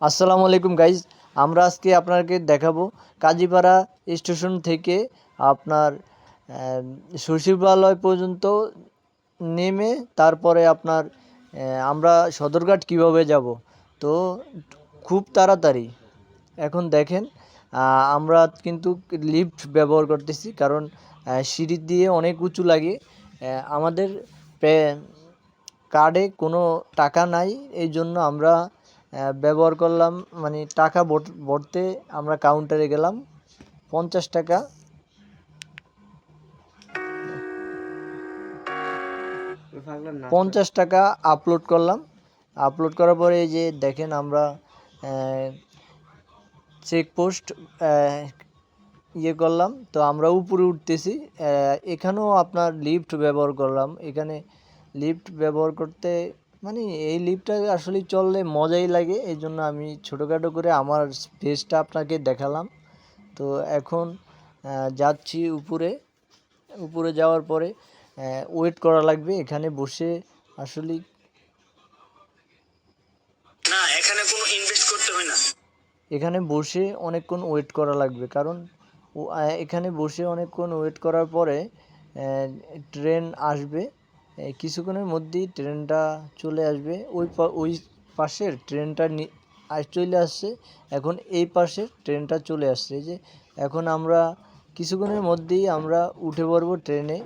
আসসালামু আলাইকুম গাইজ আমরা আজকে আপনাকে দেখাবো কাজীপাড়া স্টেশন থেকে আপনার সচিবালয় পর্যন্ত নেমে তারপরে আপনার আমরা সদরঘাট কীভাবে যাব। তো খুব তাড়াতাড়ি। এখন দেখেন আমরা কিন্তু লিফট ব্যবহার করতেছি কারণ সিঁড়ি দিয়ে অনেক উঁচু লাগে। আমাদের কার্ডে কোনো টাকা নাই, এই জন্য আমরা ব্যবহার করলাম মানে টাকা ভর- ভরতে আমরা কাউন্টারে গেলাম, পঞ্চাশ টাকা। পঞ্চাশ টাকা আপলোড করলাম। আপলোড করার পরে এই যে দেখেন আমরা চেকপোস্ট ইয়ে করলাম। তো আমরা উপরে উঠতেছি এখানেও আপনার লিফট ব্যবহার করলাম। এখানে লিফট ব্যবহার করতে মানে এই লিফটটা আসলে চললে মজাই লাগে এই জন্য আমি ছোটোখাটো করে আমার স্পেসটা আপনাকে দেখালাম। তো এখন যাচ্ছি উপরে উপরে যাওয়ার পরে ওয়েট করা লাগবে এখানে বসে আসলে না এখানে কোনো ইনভেস্ট করতে হয় না। এখানে বসে অনেকক্ষণ ওয়েট করা লাগবে কারণ এখানে বসে অনেকক্ষণ ওয়েট করার পরে ট্রেন আসবে। কিছুক্ষণের মধ্যেই ট্রেনটা চলে আসবে। ওই ওই পাশের ট্রেনটা চলে আসছে। এখন এই পাশে ট্রেনটা চলে আসছে। যে, এখন আমরা কিছুক্ষণের মধ্যেই আমরা উঠে পড়ব ট্রেনে।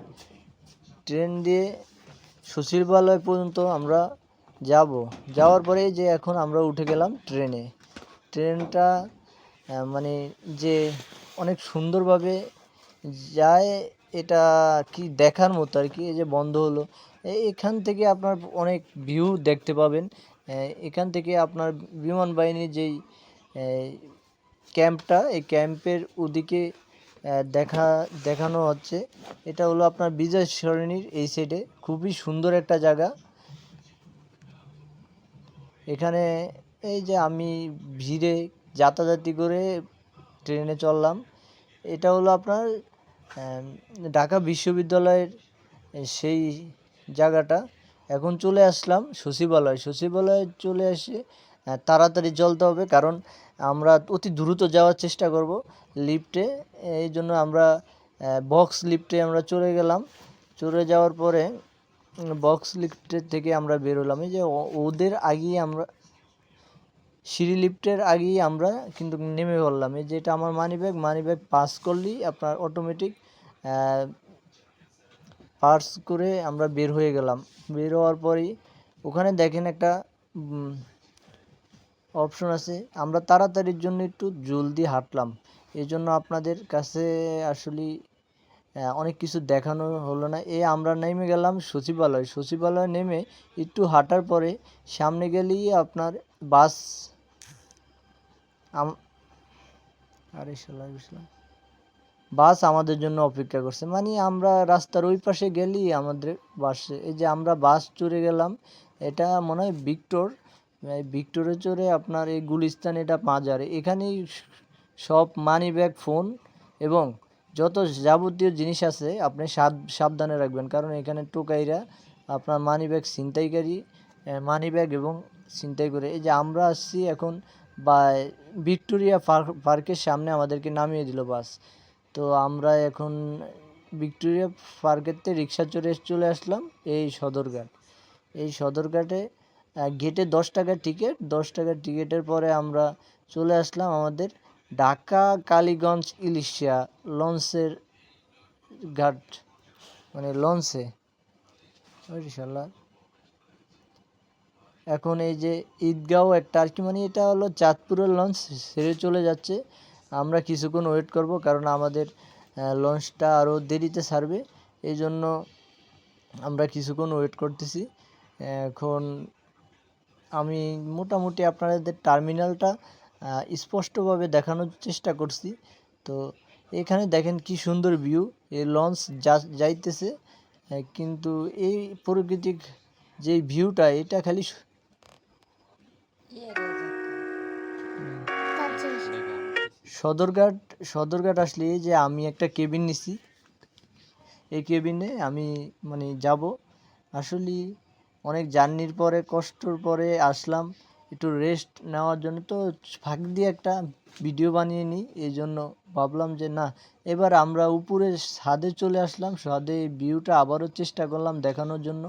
ট্রেন দিয়ে সচিবালয় পর্যন্ত আমরা যাব। যাওয়ার পরে যে এখন আমরা উঠে গেলাম ট্রেনে। ট্রেনটা মানে যে অনেক সুন্দরভাবে যায় এটা কি দেখার মতো আর কি, এই যে বন্ধ হলো। এখান থেকে আপনার অনেক ভিউ দেখতে পাবেন। এখান থেকে আপনার বিমান বাহিনীর যেই ক্যাম্পটা, এই ক্যাম্পের ওদিকে দেখা, দেখানো হচ্ছে। এটা হলো আপনার বিজয় সরণির এই সাইডে খুবই সুন্দর একটা জায়গা। এখানে, এই যে আমি ভিড়ে যাতাযাতি করে ট্রেনে চললাম। এটা হলো আপনার ঢাকা বিশ্ববিদ্যালয়ের সেই জায়গাটা এখন চলে আসলাম সচিবালয়। সচিবালয়ে চলে এসে তাড়াতাড়ি চলতে হবে কারণ আমরা অতি দ্রুত যাওয়ার চেষ্টা করব লিফটে। এই জন্য আমরা বক্স লিফটে আমরা চলে গেলাম। চলে যাওয়ার পরে বক্স লিফটের থেকে আমরা বেরোলাম এই যে ওদের আগেই আমরা সিঁড়ি লিফটের আগেই আমরা কিন্তু নেমে পড়লাম। এই যেটা আমার money bag money bag pass করলেই আপনার অটোমেটিক পার্স করে আমরা বের হয়ে গেলাম। বের হওয়ার পরেই ওখানে দেখেন একটা অপশন আছে। আমরা তাড়াতাড়ির জন্য একটু জলদি হাঁটলাম। এই জন্য আপনাদের কাছে আসলে অনেক কিছু দেখানো হলো না। এ আমরা নেমে গেলাম সচিবালয়। সচিবালয় নেমে একটু হাঁটার পরে সামনে গেলেই আপনার বাস আরে শালা বাস আমাদের জন্য অপেক্ষা করছে। মানে আমরা রাস্তার ওই পাশে গেলেই আমাদের বাসে, এই যে আমরা বাস চড়ে গেলাম, এটা মনে হয় ভিক্টর। ভিক্টরে চড়ে আপনার এই গুলিস্তান, এটা বাজার এখানেই সব মানি ব্যাগ ফোন এবং যত যাবতীয় জিনিস আছে আপনি সাব- সাবধানে রাখবেন। কারণ এখানে টোকাইরা আপনার মানি ব্যাগ ছিনতাইকারী মানি ব্যাগ এবং ছিনতাই করে। এই যে আমরা আসছি এখন বা ভিক্টোরিয়া পার্ক- পার্কের সামনে আমাদেরকে নামিয়ে দিল বাস। তো আমরা এখন ভিক্টোরিয়া পার্কেতে রিক্সা চড়ে চলে আসলাম এই সদরঘাট। এই সদরঘাটে গেটে দশ টাকার টিকিট দশ টাকার টিকিটের পরে আমরা চলে আসলাম আমাদের ঢাকা, কালীগঞ্জ, ইলিশিয়া, লঞ্চের ঘাট মানে লঞ্চে। এখন এই যে ঈদগাঁও একটা, আর কি মানে এটা হলো চাঁদপুরের লঞ্চ সেরে চলে যাচ্ছে। আমরা কিছুক্ষণ ওয়েট করব, কারণ আমাদের লঞ্চটা আরও দেরিতে ছাড়বে। এই জন্য আমরা কিছুক্ষণ ওয়েট করতেছি। এখন আমি মোটামুটি আপনাদের টার্মিনালটা স্পষ্টভাবে দেখানোর চেষ্টা করছি। তো এখানে দেখেন কি সুন্দর ভিউ এই লঞ্চ যা, যাইতেছে কিন্তু এই প্রকৃতিক যে ভিউটা এটা খালি সদরঘাট সদরঘাট আসলে যে আমি একটা কেবিন নিছি। এই কেবিনে আমি মানে যাব। আসলে অনেক জার্নির পরে, কষ্টর পরে আসলাম। একটু রেস্ট নেওয়ার জন্য তো ফাঁক দিয়ে একটা ভিডিও বানিয়ে নিই। এই জন্য ভাবলাম যে না, এবার আমরা উপরে ছাদে চলে আসলাম। ছাদে এই ভিউটা আবারও চেষ্টা করলাম দেখানোর জন্য।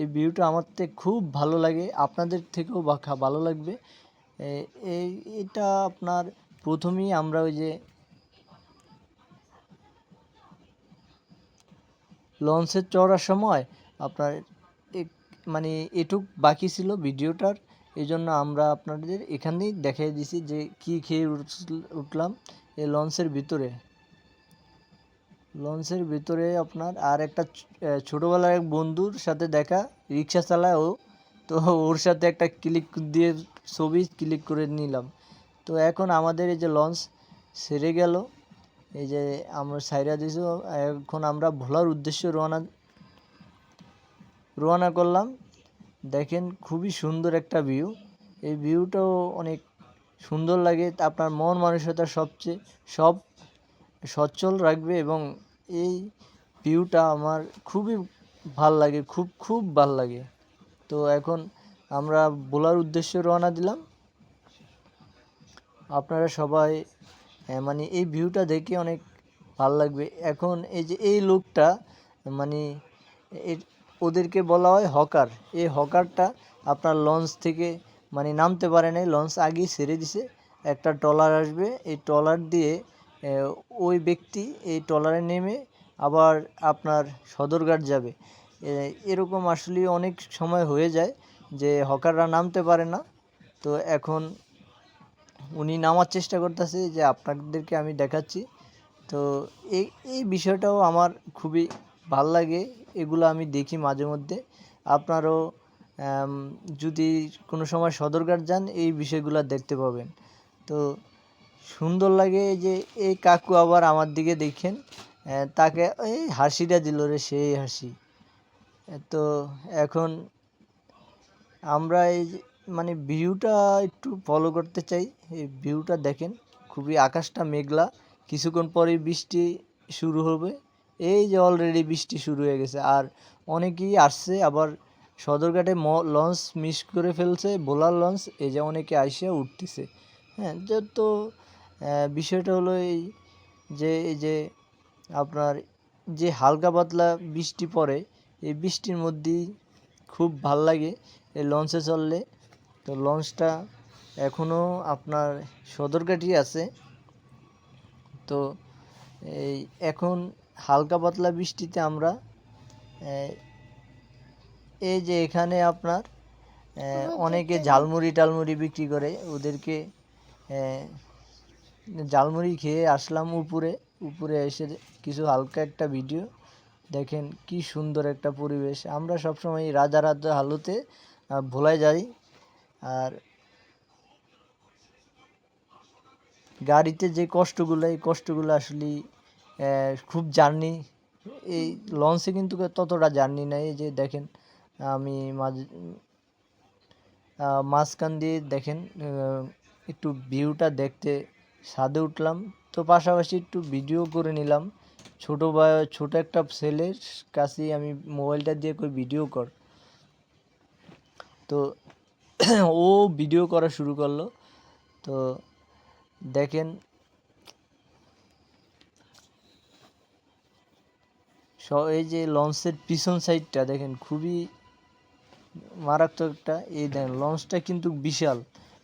এই ভিউটা আমার থেকে খুব ভালো লাগে, আপনাদের থেকেও ভালো লাগবে। এই, এটা আপনার প্রথমেই আমরা ওই যে লঞ্চে চড়ার সময় আপনার মানে এটুক বাকি ছিল ভিডিওটার এই জন্য আমরা আপনাদের এখানেই দেখিয়ে দিছি যে কি খেয়ে উঠল- উঠলাম এই লঞ্চের ভিতরে। লঞ্চের ভিতরে আপনার আর একটা ছোটবেলার এক বন্ধুর সাথে দেখা, রিক্সা চালায় ও তো ওর সাথে একটা ক্লিক দিয়ে ছবি ক্লিক করে নিলাম। তো এখন আমাদের এই যে লঞ্চ সেরে গেল। এই যে আমরা সাইরা দিয়েছি, এখন আমরা ভোলার উদ্দেশ্যে রওনা রওনা করলাম। দেখেন খুবই সুন্দর একটা ভিউ এই ভিউটাও অনেক সুন্দর লাগে। আপনার মন মানসিকতা সবচেয়ে সব সচ্ছল রাখবে এবং এই ভিউটা আমার খুবই ভালো লাগে খুব খুব ভালো লাগে। তো এখন আমরা ভোলার উদ্দেশ্যে রওনা দিলাম। আপনারা সবাই হ্যাঁ, মানে এই ভিউটা দেখে অনেক ভালো লাগবে। এখন এই যে এই লোকটা মানে ওদেরকে বলা হয় হকার। এই হকারটা আপনার লঞ্চ থেকে মানে নামতে পারে নাই, লঞ্চ আগেই ছেড়ে দিছে। একটা ট্রলার আসবে, এই ট্রলার দিয়ে ওই ব্যক্তি এই ট্রলারে নেমে আবার আপনার সদরঘাট যাবে। এরকম আসলে অনেক সময় হয়ে যায় যে হকাররা নামতে পারে না। তো এখন উনি নামার চেষ্টা করতেছে যে আপনাদেরকে আমি দেখাচ্ছি। তো এই এই বিষয়টাও আমার খুবই ভালো লাগে। এগুলো আমি দেখি মাঝে মধ্যে। আপনারও যদি কোনো সময় সদরঘাট যান, এই বিষয়গুলো দেখতে পাবেন। তো সুন্দর লাগে যে, এই কাকু আবার আমার দিকে দেখেন তাকে, এই হাসিটা দিল রে সেই হাসি। তো এখন আমরা এই মানে ভিউটা একটু ফলো করতে চাই। এই ভিউটা দেখেন, খুবই আকাশটা মেঘলা, কিছুক্ষণ পরেই বৃষ্টি শুরু হবে। এই যে অলরেডি বৃষ্টি শুরু হয়ে গেছে। আর অনেকেই আসছে, আবার সদরঘাটে ম লঞ্চ মিস করে ফেলছে, বোলার লঞ্চ এই যে অনেকে আসিয়া উঠতেছে। হ্যাঁ তো বিষয়টা হলো এই যে এই যে আপনার যে হালকা পাতলা বৃষ্টি পড়ে, এই বৃষ্টির মধ্যেই খুব ভালো লাগে এই লঞ্চে চললে। তো লঞ্চটা এখনও আপনার সদরঘাটই আছে। তো এই এখন হালকা পাতলা বৃষ্টিতে আমরা এই যে এখানে আপনার অনেকে ঝালমুড়ি টালমুড়ি বিক্রি করে ওদেরকে ঝালমুড়ি খেয়ে আসলাম উপরে উপরে এসে কিছু হালকা একটা ভিডিও দেখেন কি সুন্দর একটা পরিবেশ। আমরা সবসময় রাজা রাজা হালুতে ভোলায় যাই আর গাড়িতে যে কষ্টগুলো এই কষ্টগুলো আসলে খুব জার্নি। এই লঞ্চে কিন্তু ততটা জার্নি নাই যে দেখেন, আমি মাঝে মাঝখান দিয়ে দেখেন একটু ভিউটা দেখতে ছাদে উঠলাম। তো পাশাপাশি একটু ভিডিও করে নিলাম। ছোটো বা ছোটো একটা ছেলের কাছেই আমি মোবাইলটা দিয়ে কই ভিডিও কর। তো ও ভিডিও করা শুরু করল। তো দেখেন এই যে লঞ্চের পিছন সাইডটা দেখেন, খুবই মারাত্মক একটা, এই দেখেন লঞ্চটা কিন্তু বিশাল।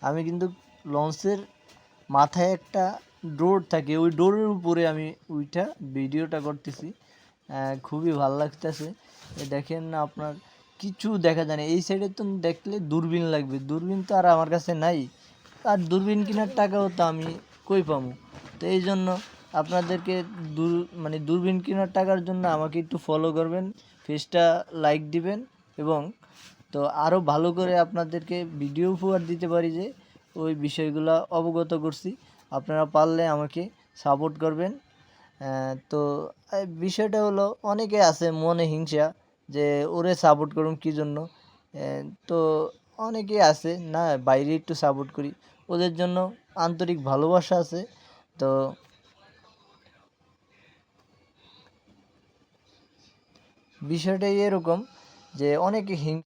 আমি কিন্তু লঞ্চের মাথায় একটা ডোর থাকে, ওই ডোরের উপরে আমি ওইটা ভিডিওটা করতেছি। খুবই ভালো লাগতেছে। দেখেন আপনার কিছু দেখা যায় না, এই সাইডে তো দেখলে দূরবীন লাগবে, দূরবীন তো আর আমার কাছে নাই। আর দূরবীন কেনার টাকাও তো আমি কই পাবো তো এই জন্য আপনাদেরকে দূর মানে দূরবীন কেনার টাকার জন্য আমাকে একটু ফলো করবেন পেজটা লাইক দিবেন এবং তো আরও ভালো করে আপনাদেরকে ভিডিও উপহার দিতে পারি যে ওই বিষয়গুলো অবগত করছি। আপনারা পারলে আমাকে সাপোর্ট করবেন। তো বিষয়টা হলো, অনেকে আছে মনে হিংসা যে ওরে সাপোর্ট করুন কী জন্য? তো অনেকে আছে, না, বাইরে একটু সাপোর্ট করি। ওদের জন্য আন্তরিক ভালোবাসা আছে। তো বিষয়টা এরকম যে অনেকে হিং